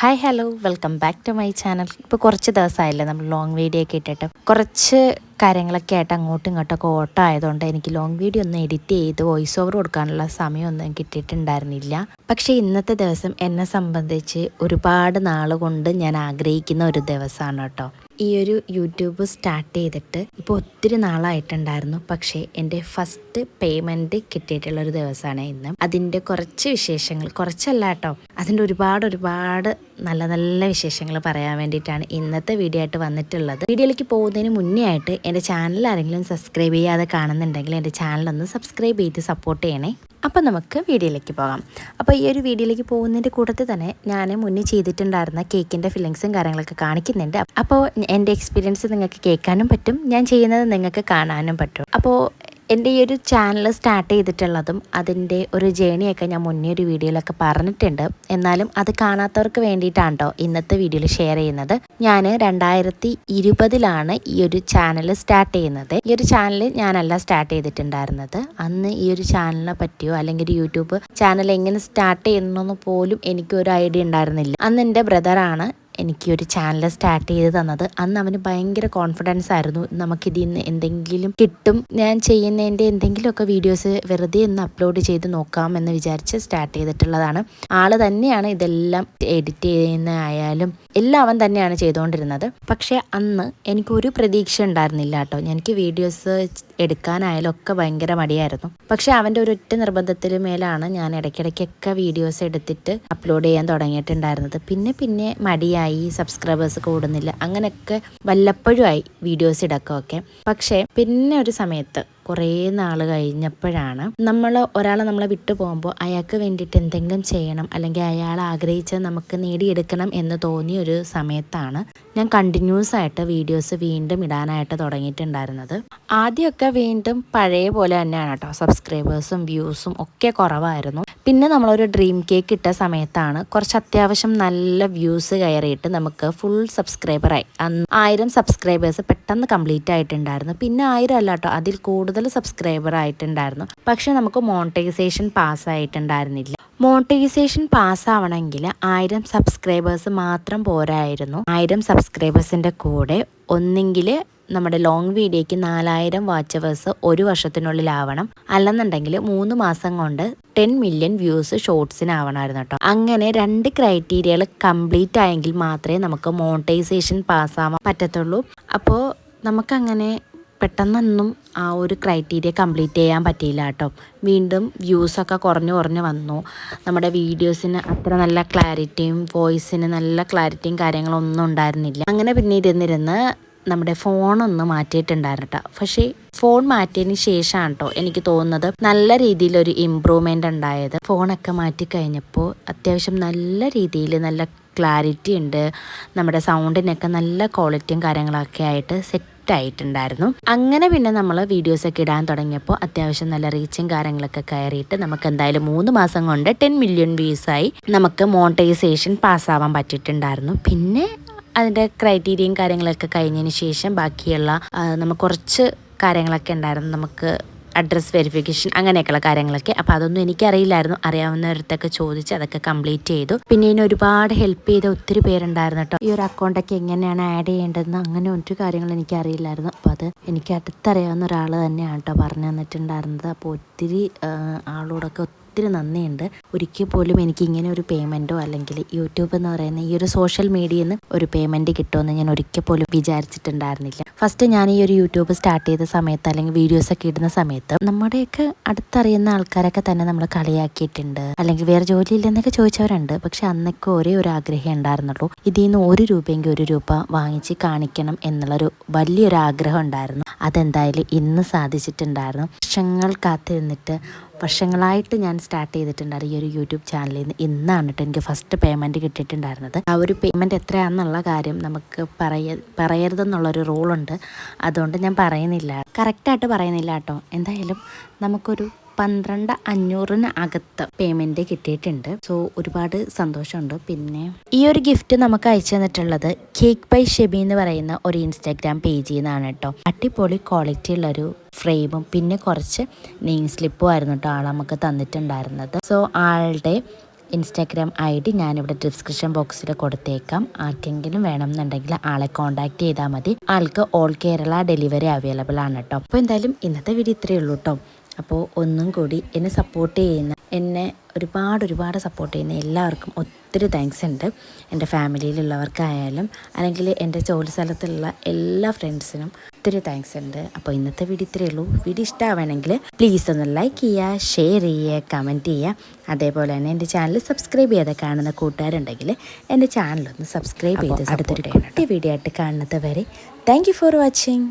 Hi hello welcome back to my channel ഇപ്പോൾ കുറച്ച് ദിവസമായില്ലേ നമ്മൾ ലോങ് വീഡിയോ ഒക്കെ ഇട്ടിട്ട്. കുറച്ച് കാര്യങ്ങളൊക്കെ ആയിട്ട് അങ്ങോട്ടും ഇങ്ങോട്ടൊക്കെ ഓട്ടം ആയതുകൊണ്ട് എനിക്ക് ലോങ് വീഡിയോ ഒന്ന് എഡിറ്റ് ചെയ്ത് വോയിസ് ഓവർ കൊടുക്കാനുള്ള സമയമൊന്നും കിട്ടിയിട്ടുണ്ടായിരുന്നില്ല. പക്ഷേ ഇന്നത്തെ ദിവസം എന്നെ സംബന്ധിച്ച് ഒരുപാട് നാൾ കൊണ്ട് ഞാൻ ആഗ്രഹിക്കുന്ന ഒരു ദിവസമാണ് കേട്ടോ. ഈ ഒരു യൂട്യൂബ് സ്റ്റാർട്ട് ചെയ്തിട്ട് ഇപ്പോൾ ഒത്തിരി നാളായിട്ടുണ്ടായിരുന്നു. പക്ഷേ എന്റെ ഫസ്റ്റ് പേയ്മെന്റ് കിട്ടിയിട്ടുള്ള ഒരു ദിവസമാണ് ഇന്ന്. അതിന്റെ കുറച്ച് വിശേഷങ്ങൾ കുറച്ചല്ല കേട്ടോ. അതിന്റെ ഒരുപാട് ഒരുപാട് നല്ല നല്ല വിശേഷങ്ങൾ പറയാൻ വേണ്ടിയിട്ടാണ് ഇന്നത്തെ വീഡിയോ ആയിട്ട് വന്നിട്ടുള്ളത്. വീഡിയോയിലേക്ക് പോകുന്നതിന് മുന്നേ ആയിട്ട് എന്റെ ചാനൽ ആരെങ്കിലും സബ്സ്ക്രൈബ് ചെയ്യാതെ കാണുന്നുണ്ടെങ്കിൽ എന്റെ ചാനലൊന്ന് സബ്സ്ക്രൈബ് ചെയ്ത് സപ്പോർട്ട് ചെയ്യണേ. അപ്പോൾ നമുക്ക് വീഡിയോയിലേക്ക് പോകാം. അപ്പോൾ ഈ ഒരു വീഡിയോയിലേക്ക് പോകുന്നതിന്റെ കൂട്ടത്തിൽ തന്നെ ഞാൻ മുന്നേ ചെയ്തിട്ടുണ്ടായിരുന്ന കേക്കിന്റെ ഫില്ലിങ്സും കാര്യങ്ങളൊക്കെ കാണിക്കുന്നുണ്ട്. അപ്പോൾ എന്റെ എക്സ്പീരിയൻസ് നിങ്ങൾക്ക് കേൾക്കാനും പറ്റും. ഞാൻ ചെയ്യുന്നത് നിങ്ങൾക്ക് കാണാനും പറ്റും. അപ്പോൾ എന്റെ ഈ ഒരു ചാനൽ സ്റ്റാർട്ട് ചെയ്തിട്ടുള്ളതും അതിന്റെ ഒരു ജേണിയൊക്കെ ഞാൻ മുന്നേ ഒരു വീഡിയോയിലൊക്കെ പറഞ്ഞിട്ടുണ്ട്. എന്നാലും അത് കാണാത്തവർക്ക് വേണ്ടിയിട്ടാണ് ഇന്നത്തെ വീഡിയോയിൽ ഷെയർ ചെയ്യുന്നത്? ഞാൻ രണ്ടായിരത്തി ഇരുപതിലാണ് ഈ ഒരു ചാനൽ സ്റ്റാർട്ട് ചെയ്യുന്നത്. ഈ ഒരു ചാനൽ ഞാനല്ല സ്റ്റാർട്ട് ചെയ്തിട്ടുണ്ടായിരുന്നത്. അന്ന് ഈ ഒരു ചാനലിനെ പറ്റിയോ അല്ലെങ്കിൽ യൂട്യൂബ് ചാനൽ എങ്ങനെ സ്റ്റാർട്ട് ചെയ്യുന്നു പോലും എനിക്കൊരു ഐഡിയ ഉണ്ടായിരുന്നില്ല. അന്ന് എന്റെ ബ്രദറാണ് എനിക്ക് ഒരു ചാനൽ സ്റ്റാർട്ട് ചെയ്ത് തന്നത്. അന്ന് അവന് ഭയങ്കര കോൺഫിഡൻസ് ആയിരുന്നു. നമുക്കിതിൽ നിന്ന് എന്തെങ്കിലും കിട്ടും. ഞാൻ ചെയ്യുന്നതിന്റെ എന്തെങ്കിലുമൊക്കെ വീഡിയോസ് വെറുതെ ഒന്ന് അപ്ലോഡ് ചെയ്ത് നോക്കാം എന്ന് വിചാരിച്ച് സ്റ്റാർട്ട് ചെയ്തിട്ടുള്ളതാണ്. ആൾ തന്നെയാണ് ഇതെല്ലാം എഡിറ്റ് ചെയ്യുന്ന ആയാലും എല്ലാം അവൻ തന്നെയാണ് ചെയ്തുകൊണ്ടിരുന്നത്. പക്ഷേ അന്ന് എനിക്കൊരു പ്രതീക്ഷ ഉണ്ടായിരുന്നില്ല കേട്ടോ. എനിക്ക് വീഡിയോസ് എടുക്കാനായാലും ഒക്കെ ഭയങ്കര മടിയായിരുന്നു. പക്ഷെ അവന്റെ ഒരു ഒറ്റ നിർബന്ധത്തിൽ മേലാണ് ഞാൻ ഇടയ്ക്കിടയ്ക്കൊക്കെ വീഡിയോസ് എടുത്തിട്ട് അപ്ലോഡ് ചെയ്യാൻ തുടങ്ങിയിട്ടുണ്ടായിരുന്നത്. പിന്നെ പിന്നെ മടിയായി സബ്സ്ക്രൈബേഴ്സ് കൂടുന്നില്ല. അങ്ങനെയൊക്കെ വല്ലപ്പോഴും ആയി വീഡിയോസ് ഇടക്കമൊക്കെ പക്ഷേ പിന്നെ ഒരു സമയത്ത് കുറേ നാൾ കഴിഞ്ഞപ്പോഴാണ് നമ്മൾ ഒരാളെ നമ്മളെ വിട്ടു പോകുമ്പോൾ അയാൾക്ക് വേണ്ടിയിട്ട് എന്തെങ്കിലും ചെയ്യണം അല്ലെങ്കിൽ അയാൾ ആഗ്രഹിച്ചത് നമുക്ക് നേടിയെടുക്കണം എന്ന് തോന്നിയ ഒരു സമയത്താണ് ഞാൻ കണ്ടിന്യൂസ് ആയിട്ട് വീഡിയോസ് വീണ്ടും ഇടാനായിട്ട് തുടങ്ങിയിട്ടുണ്ടായിരുന്നത്. ആദ്യമൊക്കെ വീണ്ടും പഴയ പോലെ തന്നെയാണ് കേട്ടോ. സബ്സ്ക്രൈബേഴ്സും വ്യൂസും ഒക്കെ കുറവായിരുന്നു. പിന്നെ നമ്മളൊരു ഡ്രീം കേക്ക് ഇട്ട സമയത്താണ് കുറച്ച് അത്യാവശ്യം നല്ല വ്യൂസ് കയറിയിട്ട് നമുക്ക് ഫുൾ സബ്സ്ക്രൈബറായി ആയിരം സബ്സ്ക്രൈബേഴ്സ് പെട്ടെന്ന് കംപ്ലീറ്റ് ആയിട്ടുണ്ടായിരുന്നു. പിന്നെ ആയിരം അല്ല കേട്ടോ. അതിൽ കൂടുതൽ സബ്സ്ക്രൈബർ ആയിട്ടുണ്ടായിരുന്നു. പക്ഷെ നമുക്ക് മോണിറ്റൈസേഷൻ പാസ്സായിട്ടുണ്ടായിരുന്നില്ല മോണിറ്റൈസേഷൻ പാസ്സാവണമെങ്കിൽ ആയിരം സബ്സ്ക്രൈബേഴ്സ് മാത്രം പോരായിരുന്നു. ആയിരം സബ്സ്ക്രൈബേഴ്സിന്റെ കൂടെ ഒന്നെങ്കിൽ നമ്മുടെ ലോങ് വീഡിയോയ്ക്ക് നാലായിരം വാച്ചവേഴ്സ് ഒരു വർഷത്തിനുള്ളിലാവണം. അല്ലെന്നുണ്ടെങ്കിൽ മൂന്ന് മാസം കൊണ്ട് ടെൻ മില്യൺ വ്യൂസ് ഷോർട്സിനാവണമായിരുന്നു കേട്ടോ. അങ്ങനെ രണ്ട് ക്രൈറ്റീരിയകൾ കംപ്ലീറ്റ് ആയെങ്കിൽ മാത്രമേ നമുക്ക് മോണിറ്റൈസേഷൻ പാസ്സാവാൻ പറ്റത്തുള്ളൂ. അപ്പോൾ നമുക്കങ്ങനെ പെട്ടെന്നൊന്നും ആ ഒരു ക്രൈറ്റീരിയ കംപ്ലീറ്റ് ചെയ്യാൻ പറ്റിയില്ല കേട്ടോ. വീണ്ടും വ്യൂസൊക്കെ കുറഞ്ഞു കുറഞ്ഞു വന്നു. നമ്മുടെ വീഡിയോസിന് അത്ര നല്ല ക്ലാരിറ്റിയും വോയിസിന് നല്ല ക്ലാരിറ്റിയും കാര്യങ്ങളൊന്നും ഉണ്ടായിരുന്നില്ല. അങ്ങനെ പിന്നെ ഇരുന്നിരുന്ന് നമ്മുടെ ഫോണൊന്ന് മാറ്റിയിട്ടുണ്ടായിരുന്നു കേട്ടോ. പക്ഷേ ഫോൺ മാറ്റിയതിന് ശേഷമാണ് കേട്ടോ എനിക്ക് തോന്നുന്നത്. നല്ല രീതിയിൽ ഒരു ഇമ്പ്രൂവ്മെന്റ് ഉണ്ടായത്. ഫോണൊക്കെ മാറ്റി കഴിഞ്ഞപ്പോൾ അത്യാവശ്യം നല്ല രീതിയിൽ നല്ല ക്ലാരിറ്റി ഉണ്ട്. നമ്മുടെ സൗണ്ടിനൊക്കെ നല്ല ക്വാളിറ്റിയും കാര്യങ്ങളൊക്കെ ആയിട്ട് സെറ്റ് ആയിട്ടുണ്ടായിരുന്നു. അങ്ങനെ പിന്നെ നമ്മൾ വീഡിയോസൊക്കെ ഇടാൻ തുടങ്ങിയപ്പോൾ അത്യാവശ്യം നല്ല റീച്ചും കാര്യങ്ങളൊക്കെ കയറിയിട്ട് നമുക്ക് എന്തായാലും മൂന്ന് മാസം കൊണ്ട് ടെൻ മില്യൺ വ്യൂസായി നമുക്ക് മോണിറ്റൈസേഷൻ പാസ്സാവാൻ പറ്റിയിട്ടുണ്ടായിരുന്നു. പിന്നെ അതിന്റെ ക്രൈറ്റീരിയയും കാര്യങ്ങളൊക്കെ കഴിഞ്ഞതിന് ശേഷം ബാക്കിയുള്ള നമുക്ക് കുറച്ച് കാര്യങ്ങളൊക്കെ ഉണ്ടായിരുന്നു. നമുക്ക് അഡ്രസ്സ് വെരിഫിക്കേഷൻ അങ്ങനെയൊക്കെയുള്ള കാര്യങ്ങളൊക്കെ. അപ്പോൾ അതൊന്നും എനിക്കറിയില്ലായിരുന്നു. അറിയാവുന്നവരത്തൊക്കെ ചോദിച്ച് അതൊക്കെ കംപ്ലീറ്റ് ചെയ്തു. പിന്നെ ഇതിന് ഒരുപാട് ഹെൽപ്പ് ചെയ്ത ഒത്തിരി പേരുണ്ടായിരുന്നു കേട്ടോ. ഈ ഒരു അക്കൗണ്ടൊക്കെ എങ്ങനെയാണ് ആഡ് ചെയ്യേണ്ടതെന്ന് അങ്ങനെ ഒരു കാര്യങ്ങൾ എനിക്കറിയില്ലായിരുന്നു. അപ്പോൾ അത് എനിക്ക് അടുത്തറിയാവുന്ന ഒരാൾ തന്നെയാണ് കേട്ടോ പറഞ്ഞു തന്നിട്ടുണ്ടായിരുന്നത്. അപ്പോൾ ഒത്തിരി ആളോടൊക്കെ ഒത്തിരി നന്ദിയുണ്ട്. ഒരിക്കൽ പോലും എനിക്ക് ഇങ്ങനെ ഒരു പേയ്മെന്റോ അല്ലെങ്കിൽ യൂട്യൂബ് എന്ന് പറയുന്ന ഈ ഒരു സോഷ്യൽ മീഡിയയിൽ നിന്ന് ഒരു പേയ്മെന്റ് കിട്ടുമെന്ന് ഞാൻ ഒരിക്കൽ പോലും വിചാരിച്ചിട്ടുണ്ടായിരുന്നില്ല. ഫസ്റ്റ് ഞാൻ ഈ ഒരു യൂട്യൂബ് സ്റ്റാർട്ട് ചെയ്ത സമയത്ത് അല്ലെങ്കിൽ വീഡിയോസ് ഒക്കെ ഇടുന്ന സമയത്ത് നമ്മുടെയൊക്കെ അടുത്തറിയുന്ന ആൾക്കാരൊക്കെ തന്നെ നമ്മൾ കളിയാക്കിയിട്ടുണ്ട്. അല്ലെങ്കിൽ വേറെ ജോലി ജോലിയില്ലെന്നൊക്കെ ചോദിച്ചവരുണ്ട്. പക്ഷെ അന്നൊക്കെ ഒരേ ഒരു ആഗ്രഹം ഉണ്ടായിരുന്നുള്ളൂ. ഇതിൽ നിന്ന് ഒരു രൂപയെങ്കിൽ ഒരു രൂപ വാങ്ങിച്ച് കാണിക്കണം എന്നുള്ളൊരു വലിയൊരു ആഗ്രഹം ഉണ്ടായിരുന്നു. അതെന്തായാലും ഇന്ന് സാധിച്ചിട്ടുണ്ടായിരുന്നു. വർഷങ്ങൾ കാത്തിരുന്നിട്ട് വർഷങ്ങളായിട്ട് ഞാൻ സ്റ്റാർട്ട് ചെയ്തിട്ടുണ്ടായിരുന്നു ഈ ഒരു യൂട്യൂബ് ചാനലിൽ നിന്ന് ഇന്നാണ് കേട്ടോ എനിക്ക് ഫസ്റ്റ് പേയ്മെന്റ് കിട്ടിയിട്ടുണ്ടായിരുന്നത്. ആ ഒരു പേയ്മെന്റ് എത്രയാണെന്നുള്ള കാര്യം നമുക്ക് പറയ പറയരുതെന്നുള്ളൊരു റൂളുണ്ട് അതുകൊണ്ട് ഞാൻ പറയുന്നില്ല. കറക്റ്റായിട്ട് പറയുന്നില്ല കേട്ടോ എന്തായാലും നമുക്കൊരു പന്ത്രണ്ട് അഞ്ഞൂറിന് അകത്ത് പേയ്മെന്റ് കിട്ടിയിട്ടുണ്ട്. സോ ഒരുപാട് സന്തോഷമുണ്ട്. പിന്നെ ഈ ഒരു ഗിഫ്റ്റ് നമുക്ക് അയച്ചു തന്നിട്ടുള്ളത് കേക്ക് ബൈ ഷെബി എന്ന് പറയുന്ന ഒരു ഇൻസ്റ്റാഗ്രാം പേജിൽ നിന്നാണ് കേട്ടോ അടിപൊളി ക്വാളിറ്റി ഉള്ളൊരു ഫ്രെയിമും പിന്നെ കുറച്ച് നെയിം സ്ലിപ്പും ആയിരുന്നു കേട്ടോ ആൾ നമുക്ക് തന്നിട്ടുണ്ടായിരുന്നത്. സോ ആളുടെ ഇൻസ്റ്റാഗ്രാം ഐ ഡി ഞാനിവിടെ ഡിസ്ക്രിപ്ഷൻ ബോക്സിൽ കൊടുത്തേക്കാം. ആർക്കെങ്കിലും വേണമെന്നുണ്ടെങ്കിൽ ആളെ കോൺടാക്ട് ചെയ്താൽ മതി. ആൾക്ക് ഓൾ കേരള ഡെലിവറി അവൈലബിൾ ആണ് കേട്ടോ അപ്പോൾ എന്തായാലും ഇന്നത്തെ വീഡിയോ ഇത്രയേ ഉള്ളൂ കേട്ടോ അപ്പോൾ ഒന്നും കൂടി എന്നെ സപ്പോർട്ട് ചെയ്യുന്ന എന്നെ ഒരുപാട് ഒരുപാട് സപ്പോർട്ട് ചെയ്യുന്ന എല്ലാവർക്കും ഒത്തിരി താങ്ക്സ് ഉണ്ട്. എന്റെ ഫാമിലിയിലുള്ളവർക്കായാലും അല്ലെങ്കിൽ എന്റെ ജോലി സ്ഥലത്തുള്ള എല്ലാ ഫ്രണ്ട്സിനും ഒത്തിരി താങ്ക്സ് ഉണ്ട്. അപ്പോൾ ഇന്നത്തെ വീഡിയോ ഇത്രയേ ഉള്ളൂ. വീഡിയോ ഇഷ്ടമാവണമെങ്കിൽ പ്ലീസ് ഒന്ന് ലൈക്ക് ചെയ്യുക ഷെയർ ചെയ്യുക കമന്റ് ചെയ്യുക. അതേപോലെ തന്നെ എന്റെ ചാനൽ സബ്സ്ക്രൈബ് ചെയ്ത് കാണുന്ന കൂട്ടുകാരുണ്ടെങ്കിൽ എന്റെ ചാനലൊന്ന് സബ്സ്ക്രൈബ് ചെയ്ത് അടുത്തൊരു കുട്ടി. വീഡിയോ ആയിട്ട് കാണുന്നത് വരെ താങ്ക് യു ഫോർ വാച്ചിങ്